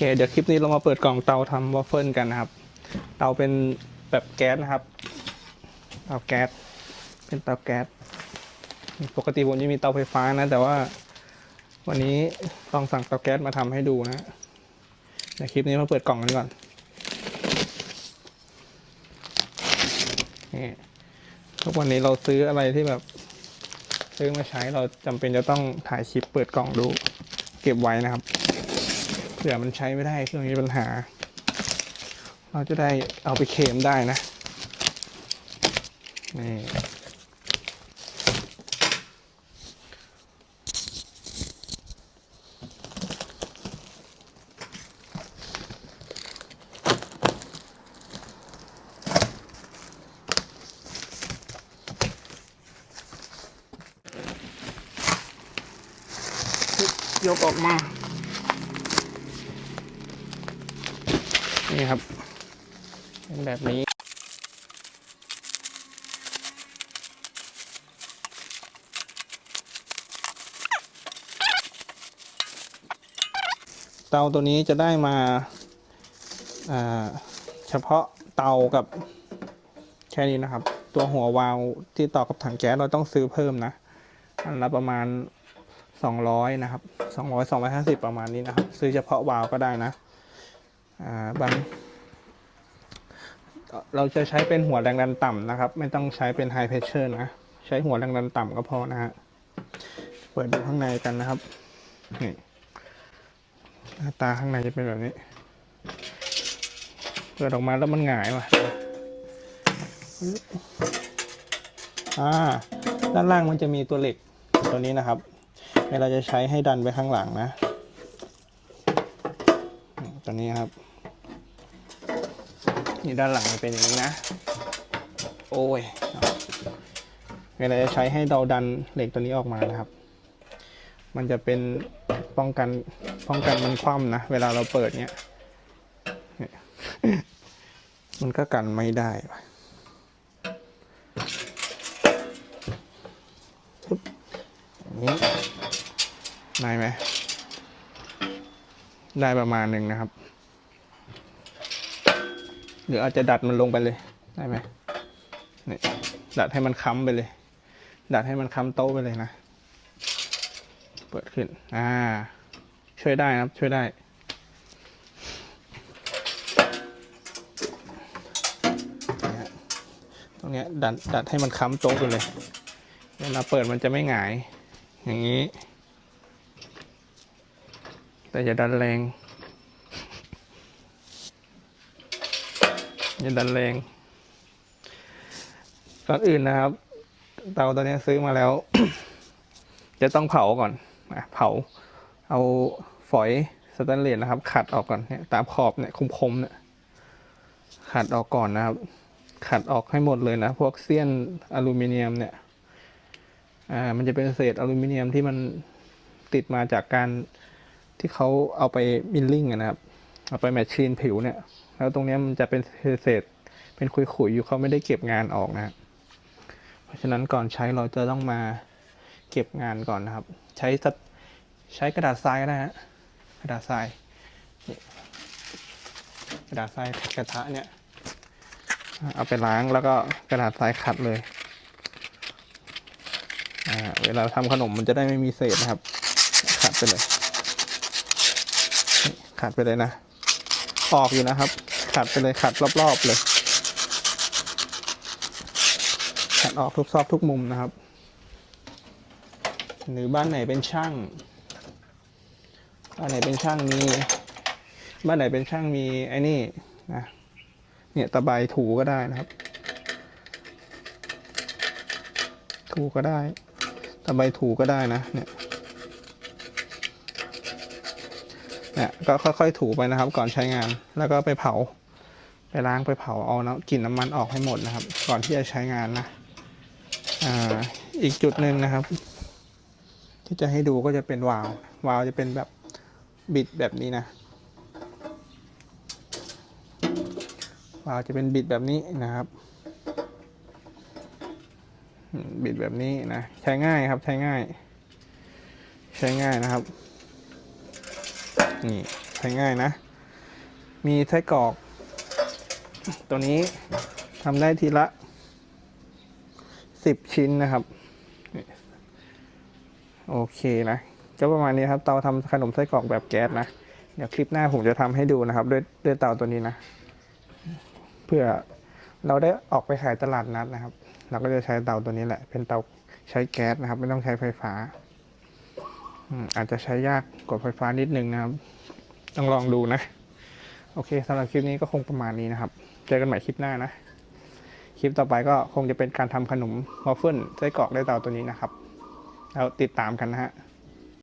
เคเดี๋ยวคลิปนี้เรามาเปิดกล่องเตาทำวอฟเฟิลกันนะครับ เตาเป็นแบบแก๊สนะครับ เตาแก๊ส เป็นเตาแก๊ส ปกติผมจะมีเตาไฟฟ้านะ แต่ว่าวันนี้ลองสั่งเตาแก๊สมาทำให้ดูนะในคลิปนี้มาเปิดกล่องกันก่อน นี่ทุกวันนี้เราซื้ออะไรที่แบบ ซื้อมาใช้เราจำเป็นจะต้องถ่ายคลิปเปิดกล่องดู เก็บไว้นะครับ เผื่อมันใช้ไม่ได้เครื่องมีปัญหา เราจะได้เอาไปเคลมได้นะนี่ยกออกมา นี่ครับ เป็นแบบนี้ เตาตัวนี้จะได้มาาเฉพาะเตากับแค่นี้นะครับ ตัวหัววาล์วที่ต่อกับถังแก๊สเราต้องซื้อเพิ่มนะ อันละประมาณ 200 นะครับ 200 250 ประมาณนี้นะครับ ซื้อเฉพาะวาล์วก็ได้นะ บางเราจะใช้เป็นหัวแรงดันต่ำนะครับ ไม่ต้องใช้เป็นไฮเพรสเชอร์นะ ใช้หัวแรงดันต่ำก็พอนะฮะเปิดดูข้างในกันนะครับนี่หน้าตาข้างในจะเป็นแบบนี้เปิดออกมาแล้วมันหงายว่ะอ่าด้านล่างมันจะมีตัวเหล็กตัวนี้นะครับเวลาจะใช้ให้ดันไปข้างหลังนะตัวนี้ครับ นี่ด้านหลังมันเป็นอย่างนี้นะ โอ้ยเวลาจะใช้ให้เราดันเหล็กตัวนี้ออกมานะครับ มันจะเป็นป้องกันป้องกันมันคว่ำนะ เวลาเราเปิดเนี้ยมันก็กันไม่ได้ทุบอย่างนี้ได้ไหม ได้ประมาณหนึ่งนะครับ หรืออาจจะดัดมันลงไปเลยได้ไหมนี่ดัดให้มันค้ำไปเลย ดัดให้มันค้ำโต๊ะไปเลยนะ เปิดขึ้น อ่า ช่วยได้นะครับ ช่วยได้ ตรงเนี้ยดัดดัดให้มันค้ำโต๊ะไปเลย เวลาเปิดมันจะไม่หงาย อย่างนี้ แต่อย่าดันแรง อย่าดันแรง ก่อนอื่นนะครับ เตาตัวนี้ซื้อมาแล้ว จะต้องเผาก่อนอะเผา เอาฝอยสแตนเลสนะครับ ขัดออกก่อนเนี่ยตามขอบเนี่ยคมๆเนี่ยขัดออกก่อนนะครับ ขัดออกให้หมดเลยนะ พวกเสี้ยนอลูมิเนียมเนี่ยอ่ามันจะเป็นเศษอลูมิเนียมที่มันติดมาจากการที่เขาเอาไปมิลลิ่งนะครับ เอาไปแมชชีนผิวเนี่ย แล้วตรงนี้มันจะเป็นเศษเป็นขุยๆอยู่เขาไม่ได้เก็บงานออกนะเพราะฉะนั้นก่อนใช้เราจะต้องมาเก็บงานก่อนนะครับ ใช้สักใช้กระดาษทรายก็ได้ฮะกระดาษทรายกระดาษทรายกระทะเนี่ยเอาไปล้างแล้วก็กระดาษทรายขัดเลยเวลาทำขนมมันจะได้ไม่มีเศษนะครับ ขัดไปเลย ขัดไปเลยนะ ออกอยู่นะครับ ขัดไปเลยขัดรอบๆเลย ขัดออกทุกซอกทุกมุมนะครับ หรือบ้านไหนเป็นช่าง บ้านไหนเป็นช่างมี บ้านไหนเป็นช่างมีไอ้นี่นะเนี่ยตะไบถูก็ได้นะครับ ถูก็ได้ ตะไบถูก็ได้นะเนี่ย เนี่ยก็ค่อยๆ ถูไปนะครับ ก่อนใช้งานแล้วก็ไปเผา ไปล้างไปเผาเอาน้ำกลิ่นน้ำมันออกให้หมดนะครับ ก่อนที่จะใช้งานนะอ่าอีกจุดหนึ่งนะครับ ที่จะให้ดูก็จะเป็นวาล์ววาล์วจะเป็นแบบบิดแบบนี้นะวาล์วจะเป็นบิดแบบนี้นะครับบิดแบบนี้นะ ใช้ง่ายครับใช้ง่าย ใช้ง่ายนะครับ นี่ใช้ง่ายนะ มีไส้กรอก ตัวนี้ทำได้ทีละสิบชิ้นนะครับ โอเคนะ ก็ประมาณนี้ครับ เตาทำขนมไส้กรอกแบบแก๊สนะ เดี๋ยวคลิปหน้าผมจะทำให้ดูนะครับ ด้วยด้วยเตาตัวนี้นะ เพื่อเราได้ออกไปขายตลาดนัดนะครับ เราก็จะใช้เตาตัวนี้แหละ เป็นเตาใช้แก๊สนะครับ ไม่ต้องใช้ไฟฟ้า อาจจะใช้ยากกว่าไฟฟ้านิดนึงนะครับ ต้องลองดูนะ โอเคสำหรับคลิปนี้ก็คงประมาณนี้นะครับ เจอกันใหม่คลิปหน้านะ คลิปต่อไปก็คงจะเป็นการทำขนมวอฟเฟิลไส้กรอกได้วยเตาตัวนี้นะครับ แล้วติดตามกันนะฮะ